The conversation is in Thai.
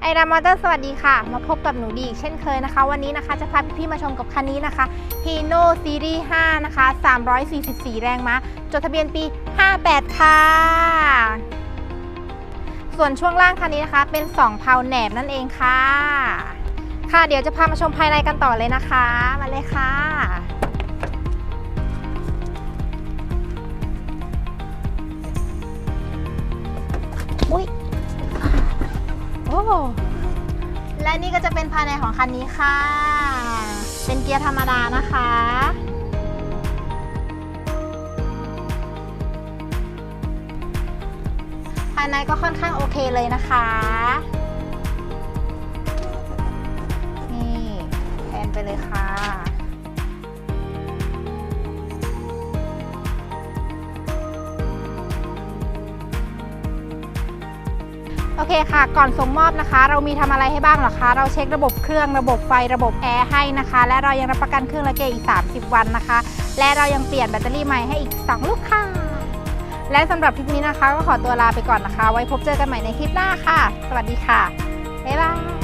ไอรามอเตอร์สวัสดีค่ะ มาพบกับหนูดีอีกเช่นเคยนะคะ วันนี้นะคะจะพาพี่ๆมาชมกับคันนี้นะคะ Hino Series 5 นะคะ 344 แรงม้าจดทะเบียนปี 58 ค่ะ ส่วนช่วงล่างคันนี้นะคะ เป็น 2 เพาแหนบนั่นเองค่ะ ค่ะเดี๋ยวจะพามาชมภายในกันต่อเลยนะคะ มาเลยค่ะ และนี่ก็จะเป็นภายในของคันนี้ค่ะ เป็นเกียร์ธรรมดานะคะ ภายในก็ค่อนข้างโอเคเลยนะคะ นี่แทนไปเลยค่ะ โอเคค่ะ ก่อนส่งมอบนะคะ เรามีทำอะไรให้บ้างหรอคะ เราเช็คระบบเครื่องระบบไฟระบบแอร์ให้นะคะ และเรายังรับประกันเครื่องละเกอีก 30 วันนะคะ และเรายังเปลี่ยนแบตเตอรี่ใหม่ให้อีก 2 ลูกค่ะ และสำหรับคลิปนี้นะคะ ก็ขอตัวลาไปก่อนนะคะ ไว้พบเจอกันใหม่ในคลิปหน้าค่ะ สวัสดีค่ะบ๊ายบาย